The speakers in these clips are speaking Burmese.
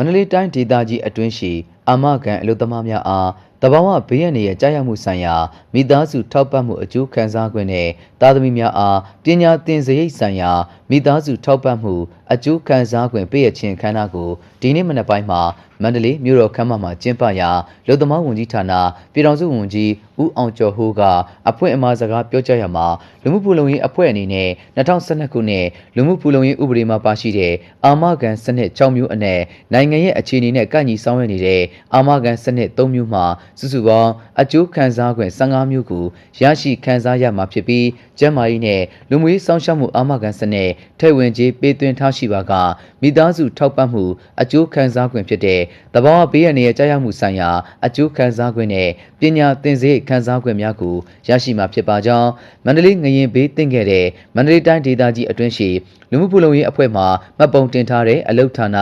မန္တလေးတိုင်းဒေသကြီးအတွင်းရှိအာမခံအလုပ်သမားများအား တဘာဝဘေးရန်ရဲ့ကြာရောက်မှုဆိုင်ရာမိသားစုထောက်ပံ့မှုအကျိုးခံစား권နဲ့တာသမီများအားပညာသင်စရိတ်ဆိုင်ရာမိသားစုထောက်ပံ့မှုအကျိုးခံစား권ပေးရခြင်းခမ်းနားကိုဒီနေ့မနက်ပိုင်းမှာမန္တလေးမြို့တော်ခမ်းမမှာကျင်းပရာလူသမားဝန်ကြီးဌာနပြည်ထောင်စုဝန်ကြီးဦးအောင်ကျော်ဟိုးကအဖွင့်အမှာစကားပြောကြားရမှာလူမှုဖူလုံရေးအဖွဲ့အနေနဲ့2012ခုနှစ်လူမှုဖူလုံရေးဥပဒေမှာပါရှိတဲ့အာမခံစနစ်6မျိုးအနက်နိုင်ငံရဲ့အခြေအနေနဲ့ကန့်ညီဆောင်ရွက်နေတဲ့အာမခံစနစ်3မျိုးမှာစုစုပေါင်းအကျိုးခံစား권15မျိုးကိုရရှိခံစားရမှာဖြစ်ပြီးကျန်းမာရေးနဲ့လူမှုရေးစောင့်ရှောက်မှုအာမခံစနစ်ထဲဝင်ကြေးပေးသွင်းထားရှိပါကမိသားစုထောက်ပံ့မှုအကျိုးခံစား권ဖြစ်တဲ့တဘာဝဘေးရန်ရဲ့ကြာရောက်မှုဆိုင်ရာအကျိုးခံစား권နဲ့ပညာသင်စရိတ်ခံစား권များကိုရရှိမှာဖြစ်ပါကြောင်းမန္တလေးငရင်ဘေးတင်ခဲ့တဲ့မန္တလေးတိုင်းဒေသကြီးအတွင်းရှိလူမှုဖူလုံရေးအဖွဲ့မှမှတ်ပုံတင်ထားတဲ့အလုတ်ဌာန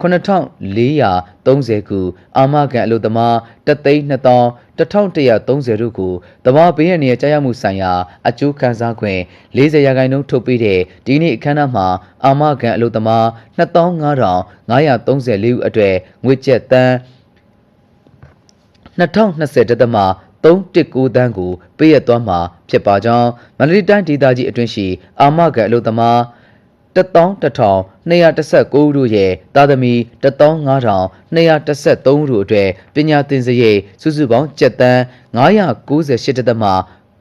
9430ခုအာမခံအလုသမား3,200 1130တို့ကိုတဘာဘေးရန်ရဲ့ကြာရောက်မှုဆိုင်ရာအကျိုးခံစား권40ရာခိုင်နှုန်းထုတ်ပေးတဲ့ဒီနေ့အခမ်းအနားမှာအာမခံအလုသမား25,534ဦးအတွက်ငွေကျပ်တန်း2020တက်တမ319တန်းကိုပေးရသွားမှာဖြစ်ပါကြောင်းမန္တလေးတိုင်းဒေသကြီးအတွင်းရှိအာမခံအလုသမား 11219ဦးတို့ရဲ့တာသမီ15213ဦးတို့အတွက်ပညာသင်စရိတ်စုစုပေါင်းကျပ်တန်း998တက်တမ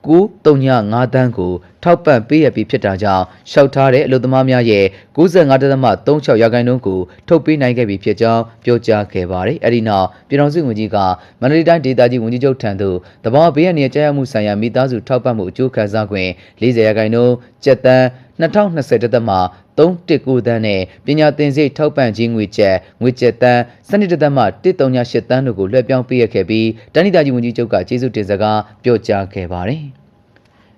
935တန်းကိုထောက်ပံ့ပေးရပြီးဖြစ်တာကြောင့်ရှောက်ထားတဲ့အလုပ်သမားများရဲ့95.36ရာခိုင်နှုန်းကိုထုတ်ပေးနိုင်ခဲ့ပြီဖြစ်ကြောင်းပြောကြားခဲ့ပါတယ်။အဲဒီနောက်ပြည်ထောင်စုဝန်ကြီးကမန္တလေးတိုင်းဒေသကြီးဝန်ကြီးချုပ်ထံသို့တဘာဝဘေးရန်ရဲ့ကြာရောက်မှုဆိုင်ရာမိသားစုထောက်ပံ့မှုအကျိုးခံစား권40ရာခိုင်နှုန်းကျပ်တန်း 2020တက်တမ319တန်းနဲ့ပညာသင်စိတ်ထောက်ပံ့ခြင်းငွေကျပ်ငွေကျပ်တန်းစနစ်တသက်မှ138တန်းတို့ကိုလွှဲပြောင်းပေးရခဲ့ပြီးတိုင်းဒေသကြီးဝန်ကြီးချုပ်ကကျေးဇူးတင်စကားပြောကြားခဲ့ပါတယ်။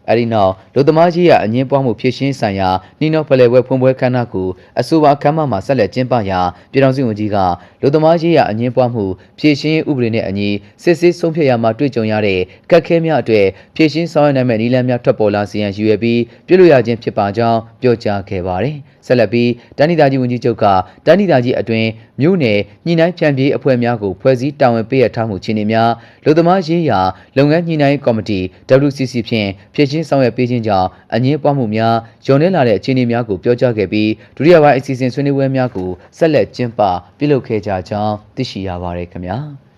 အဲဒီနောက်လူသမားကြီးရအငင်းပွားမှုဖြစ်ရှင်းဆိုင်ရာနှီးနှောဖလှယ်ပွဲဖွင့်ပွဲခမ်းနားကိုအဆိုပါခမ်းမမှာဆက်လက်ကျင်းပရာပြည်ထောင်စုဝန်ကြီးကလူသမားကြီးရအငင်းပွားမှုဖြစ်ရှင်းဥပဒေနဲ့အညီစစ်ဆေးဆုံးဖြတ်ရမှာတွေ့ကြုံရတဲ့ကက်ခဲများအတွေ့ဖြစ်ရှင်းဆောင်ရွက်နိုင်မဲ့နည်းလမ်းများထွက်ပေါ်လာစေရန်ရည်ရွယ်ပြီးပြုလုပ်ရခြင်းဖြစ်ပါကြောင်းပြောကြားခဲ့ပါတယ်။ဆက်လက်ပြီးတန်းဒေသကြီးဝန်ကြီးချုပ်ကတန်းဒေသကြီးအတွင်းမြို့နယ်ညှိနှိုင်းဖြန့်ပြေးအဖွဲ့များကိုဖွဲ့စည်းတာဝန်ပေးရထားမှုခြေအနေများလူသမားရေးရာလုပ်ငန်းညှိနှိုင်းကော်မတီ WCC ဖြင့်ဖြစ်ချင်းဆောင်ရွက်ပေးခြင်းကြောင့်အငင်းပွားမှုများယုံနေလာတဲ့အခြေအနေများကိုပြောကြားခဲ့ပြီးဒုတိယပိုင်းအစီအစဉ်ဆွေးနွေးပွဲများကိုဆက်လက်ကျင်းပပြုလုပ်ခဲ့ကြကြောင်းသိရှိရပါတယ်ခင်ဗျာ။